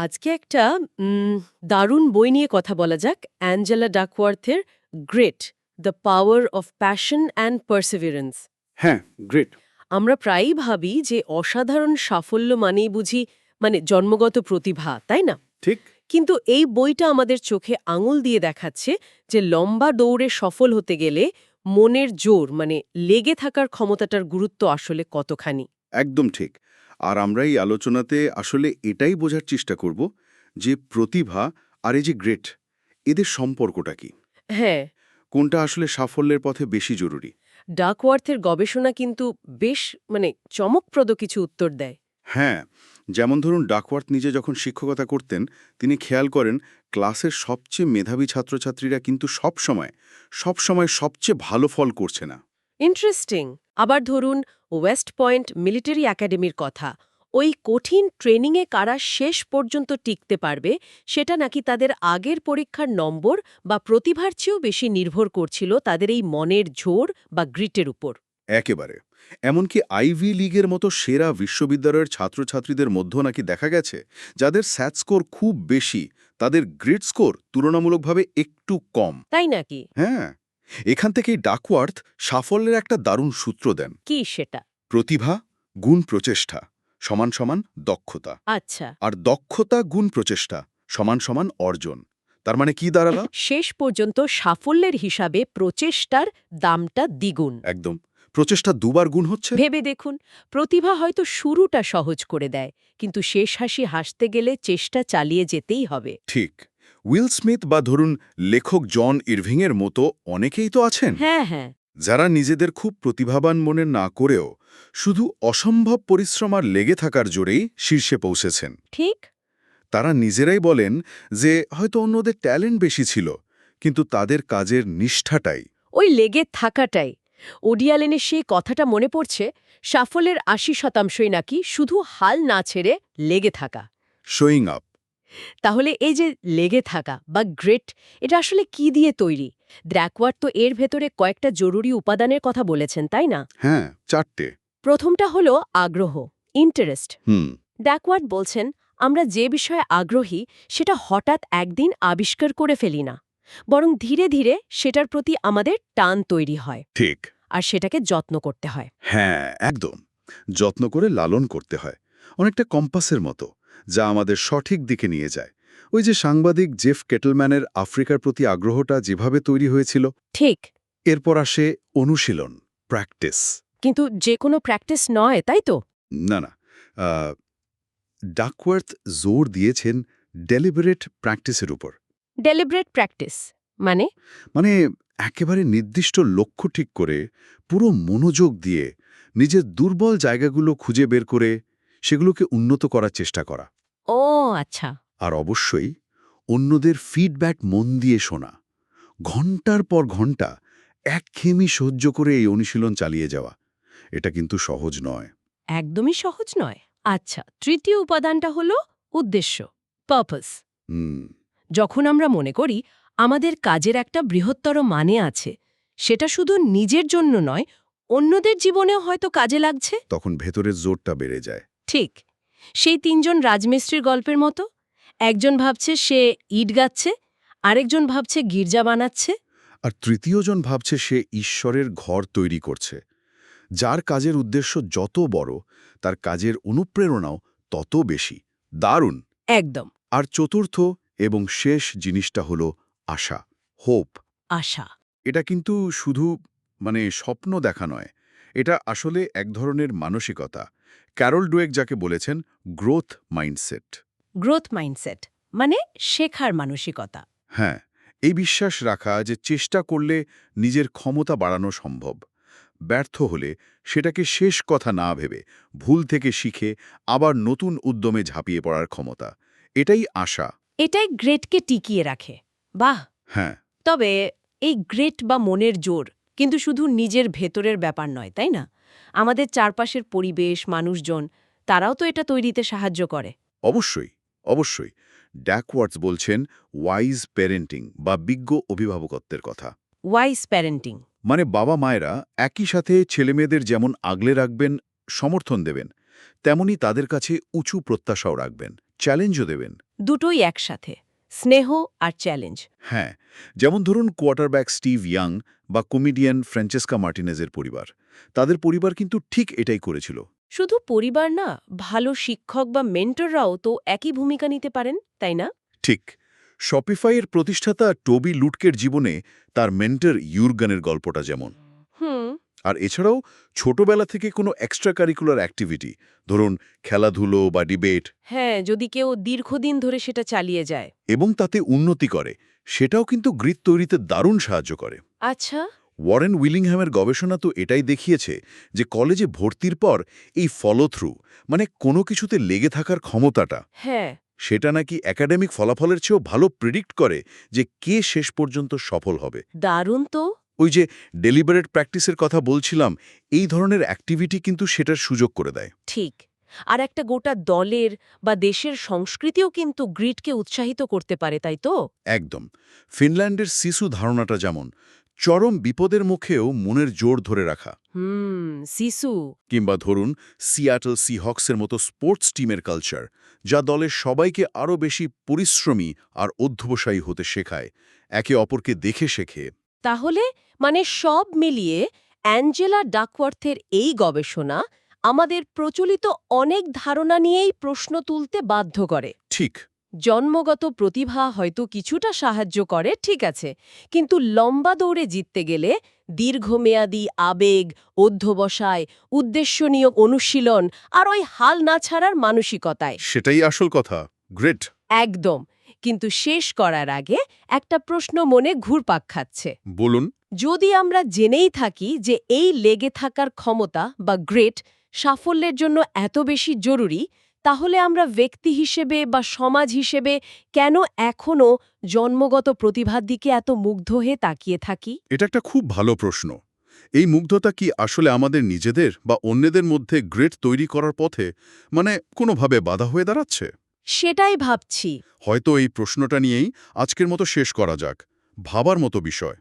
আজকে একটা দারুণ বই নিয়ে কথা বলা যাক। Angela ডাকওয়ার্থের grit the power of passion and perseverance হ্যাঁ গ্রেট। আমরা প্রায়ই ভাবি যে অসাধারণ সাফল্য মানেই বুঝি মানে জন্মগত প্রতিভা তাই না? ঠিক। কিন্তু এই বইটা আমাদের চোখে আঙুল দিয়ে দেখাচ্ছে যে লম্বা দৌড়ে সফল হতে গেলে মনের জোর মানে লেগে থাকার ক্ষমতাটার গুরুত্ব আসলে কতখানি। একদম ঠিক। আর আমরা এই আলোচনাতে আসলে এটাই বোঝার চেষ্টা করব যে প্রতিভা আর এই যে গ্রেট এদের সম্পর্কটা কি? হ্যাঁ। কোনটা আসলে সাফল্যের পথে বেশি জরুরি? ডাকওয়ার্থের গবেষণা কিন্তু বেশ মানে চমকপ্রদ কিছু উত্তর দেয়। হ্যাঁ যেমন ধরুন ডাকওয়ার্থ নিজে যখন শিক্ষকতা করতেন তিনি খেয়াল করেন ক্লাসের সবচেয়ে মেধাবী ছাত্রছাত্রীরা কিন্তু সব সময় সব সময় সবচেয়ে ভালো ফল করছে না। ইন্টারেস্টিং আবার ধরুন ওয়েস্ট পয়েন্ট মিলিটারি একাডেমির কথা ওই কঠিন ট্রেনিংয়ে কারা শেষ পর্যন্ত টিকতে পারবে সেটা নাকি তাদের আগের পরীক্ষার নম্বর বা প্রতিভার চেয়েও বেশি নির্ভর করছিল তাদের এই মনের ঝোর বা গ্রিটের উপর। একেবারে। এমনকি আইভি লিগের মতো সেরা বিশ্ববিদ্যালয়ের ছাত্রছাত্রীদের মধ্যেও নাকি দেখা গেছে যাদের স্যাট স্কোর খুব বেশি তাদের গ্রেড স্কোর তুলনামূলকভাবে একটু কম। তাই নাকি? হ্যাঁ। এখান থেকেই ডাকওয়ার্থ সাফল্যের একটা দারুণ সূত্র দেন। কি সেটা? প্রতিভা গুণ প্রচেষ্টা সমান সমান দক্ষতা। আচ্ছা। আর দক্ষতা গুণ প্রচেষ্টা সমান সমান অর্জন। তার মানে কি দাঁড়াল? শেষ পর্যন্ত সাফল্যের হিসাবে প্রচেষ্টার দামটা দ্বিগুণ। একদম। প্রচেষ্টা দুবার গুণ হচ্ছে? ভেবে দেখুন প্রতিভা হয়তো শুরুটা সহজ করে দেয় কিন্তু শেষ হাসি হাসতে গেলে চেষ্টা চালিয়ে যেতেই হবে। ঠিক। উইল স্মিথ বা ধরুন লেখক জন ইরভিংয়ের মতো অনেকেই তো আছেন। হ্যাঁ হ্যাঁ। যারা নিজেদের খুব প্রতিভাবান মনে না করেও শুধু অসম্ভব পরিশ্রম আর লেগে থাকার জোরেই শীর্ষে পৌঁছেছেন। ঠিক। তারা নিজেরাই বলেন যে হয়তো অন্যদের ট্যালেন্ট বেশি ছিল কিন্তু তাদের কাজের নিষ্ঠাটাই। ওই লেগে থাকাটাই। ওডিয়ালেনে সেই কথাটা মনে পড়ছে সাফল্যের আশি শতাংশই নাকি শুধু হাল না ছেড়ে লেগে থাকা। Showing up. তাহলে এই যে লেগে থাকা বা গ্রেট এটা আসলে কি দিয়ে তৈরি? দ্র্যাকওয়ার্ড তো এর ভেতরে কয়েকটা জরুরি উপাদানের কথা বলেছেন তাই না? হ্যাঁ চারটে। প্রথমটা হলো আগ্রহ ইন্টারেস্ট হুম। ড্যাকওয়ার্ড বলছেন আমরা যে বিষয়ে আগ্রহী সেটা হঠাৎ একদিন আবিষ্কার করে ফেলি না। বরং ধীরে ধীরে সেটার প্রতি আমাদের টান তৈরি হয়। ঠিক। আর সেটাকে যত্ন করতে হয়। হ্যাঁ একদম। যত্ন করে লালন করতে হয়। অনেকটা কম্পাসের মতো। যা আমাদের সঠিক দিকে নিয়ে যায়। ওই যে সাংবাদিক জেফ কেটলম্যানের আফ্রিকার প্রতি আগ্রহটা যেভাবে তৈরি হয়েছিল ঠিক। এরপর আসে অনুশীলন প্র্যাকটিস। কিন্তু যে কোনো প্র্যাকটিস নয় তাই তো? না না। ডাকওয়ার্থ জোর দিয়েছেন ডেলিবারেট প্র্যাকটিসের উপর। ডেলিব্রেট প্র্যাকটিস মানে? মানে একেবারে নির্দিষ্ট লক্ষ্য ঠিক করে পুরো মনোযোগ দিয়ে নিজের দুর্বল জায়গাগুলো খুঁজে বের করে সেগুলোকে উন্নত করার চেষ্টা করা। ও আচ্ছা। আর অবশ্যই অন্যদের ফিডব্যাক মন দিয়ে শোনা। ঘণ্টার পর ঘণ্টা একঘেয়েমি সহ্য করে এই অনুশীলন চালিয়ে যাওয়া। এটা কিন্তু সহজ নয়। একদমই সহজ নয়। আচ্ছা তৃতীয় উপাদানটা হলো উদ্দেশ্য পারপাস হুম। যখন আমরা মনে করি আমাদের কাজের একটা বৃহত্তর মানে আছে সেটা শুধু নিজের জন্য নয় অন্যদের জীবনেও হয়তো কাজে লাগছে। তখন ভেতরের জোরটা বেড়ে যায়। ঠিক সেই তিনজন রাজমিস্ত্রির গল্পের মতো? একজন ভাবছে সে ইট গাচ্ছে আরেকজন ভাবছে গির্জা বানাচ্ছে? আর তৃতীয়জন ভাবছে সে ঈশ্বরের ঘর তৈরি করছে। যার কাজের উদ্দেশ্য যত বড় তার কাজের অনুপ্রেরণাও তত বেশি। দারুণ! একদম। আর চতুর্থ এবং শেষ জিনিসটা হলো আশা হোপ। আশা। এটা কিন্তু শুধু মানে স্বপ্ন দেখা নয় এটা আসলে এক ধরনের মানসিকতা। ক্যারল ডুয়েক যাকে বলেছেন গ্রোথ মাইন্ডসেট গ্রোথ মাইন্ডসেট মানে শেখার মানসিকতা। হ্যাঁ এই বিশ্বাস রাখা যে চেষ্টা করলে নিজের ক্ষমতা বাড়ানো সম্ভব। ব্যর্থ হলে সেটাকে শেষ কথা না ভেবে ভুল থেকে শিখে আবার নতুন উদ্যমে ঝাঁপিয়ে পড়ার ক্ষমতা। এটাই আশা। এটাই গ্রেটকে টিকিয়ে রাখে। বাহ! হ্যাঁ। তবে এই গ্রেট বা মনের জোর কিন্তু শুধু নিজের ভেতরের ব্যাপার নয় তাই না? আমাদের চারপাশের পরিবেশ মানুষজন তারাও তো এটা তৈরিতে সাহায্য করে। অবশ্যই অবশ্যই। ড্যাকওয়ার্ডস বলছেন ওয়াইজ প্যারেন্টিং বা বিজ্ঞ অভিভাবকত্বের কথা। Wise parenting. মানে বাবা মায়েরা একই সাথে ছেলেমেয়েদের যেমন আগলে রাখবেন সমর্থন দেবেন তেমনি তাদের কাছে উঁচু প্রত্যাশাও রাখবেন চ্যালেঞ্জও দেবেন। দুটোই একসাথে। স্নেহ আর চ্যালেঞ্জ। হ্যাঁ যেমন ধরুন কোয়ার্টারব্যাক স্টিভ ইয়াং বা কমেডিয়ান ফ্রান্সেস্কা মার্টিনেজের পরিবার। তাদের পরিবার কিন্তু ঠিক এটাই করেছিল। শুধু পরিবার না ভালো শিক্ষক বা মেন্টররাও তো একই ভূমিকা নিতে পারেন তাই না? ঠিক শপিফাইয়ের প্রতিষ্ঠাতা টোবি লুটকের জীবনে তার মেন্টর ইউরগানের গল্পটা যেমন। আর এছাড়াও ছোটবেলা থেকে কোনো এক্সট্রা কারিকুলার অ্যাক্টিভিটি ধরুন খেলাধুলো বা ডিবেট হ্যাঁ যদি কেউ দীর্ঘদিন ধরে সেটা চালিয়ে যায়। এবং তাতে উন্নতি করে সেটাও কিন্তু গ্রিট তৈরিতে দারুণ সাহায্য করে। আচ্ছা। ওয়ারেন উইলিংহ্যামের গবেষণা তো এটাই দেখিয়েছে যে কলেজে ভর্তির পর এই ফলো থ্রু মানে কোনো কিছুতে লেগে থাকার ক্ষমতাটা হ্যাঁ। সেটা নাকি একাডেমিক ফলাফলের চেয়েও ভালো প্রিডিক্ট করে যে কে শেষ পর্যন্ত সফল হবে। দারুণ তো। ওই যে ডেলিবারেট প্র্যাকটিসের কথা বলছিলাম এই ধরনের অ্যাক্টিভিটি কিন্তু সেটার সুযোগ করে দেয়। ঠিক। আর একটা গোটা দলের বা দেশের সংস্কৃতিও কিন্তু গ্রিডকে উৎসাহিত করতে পারে তাই তো? একদম। ফিনল্যান্ডের শিশু ধারণাটা যেমন চরম বিপদের মুখেও মনের জোর ধরে রাখা। হুম শিশু কিংবা ধরুন সিয়াটল সি সিহক্সের মতো স্পোর্টস টিমের কালচার যা দলের সবাইকে আরও বেশি পরিশ্রমী আর অধ্যবসায়ী হতে শেখায় একে অপরকে দেখে শেখে। তাহলে মানে সব মিলিয়ে অ্যাঞ্জেলা ডাকওয়ার্থের এই গবেষণা আমাদের প্রচলিত অনেক ধারণা নিয়েই প্রশ্ন তুলতে বাধ্য করে। ঠিক। জন্মগত প্রতিভা হয়তো কিছুটা সাহায্য করে ঠিক আছে কিন্তু লম্বা দৌড়ে জিততে গেলে দীর্ঘমেয়াদী আবেগ অধ্যবসায় উদ্দেশ্যনীয় অনুশীলন আর ওই হাল না ছাড়ার মানসিকতায়। সেটাই আসল কথা। গ্রেট। একদম। কিন্তু শেষ করার আগে একটা প্রশ্ন মনে ঘুরপাক খাচ্ছে। বলুন। যদি আমরা জেনেই থাকি যে এই লেগে থাকার ক্ষমতা বা গ্রেট সাফল্যের জন্য এত বেশি জরুরি তাহলে আমরা ব্যক্তি হিসেবে বা সমাজ হিসেবে কেন এখনও জন্মগত প্রতিভার দিকে এত মুগ্ধ হয়ে তাকিয়ে থাকি? এটা একটা খুব ভালো প্রশ্ন। এই মুগ্ধতা কি আসলে আমাদের নিজেদের বা অন্যদের মধ্যে গ্রেট তৈরি করার পথে মানে কোনোভাবে বাধা হয়ে দাঁড়াচ্ছে? সেটাই ভাবছি। হয়তো এই প্রশ্নটা নিয়েই আজকের মতো শেষ করা যাক। ভাবার মতো বিষয়।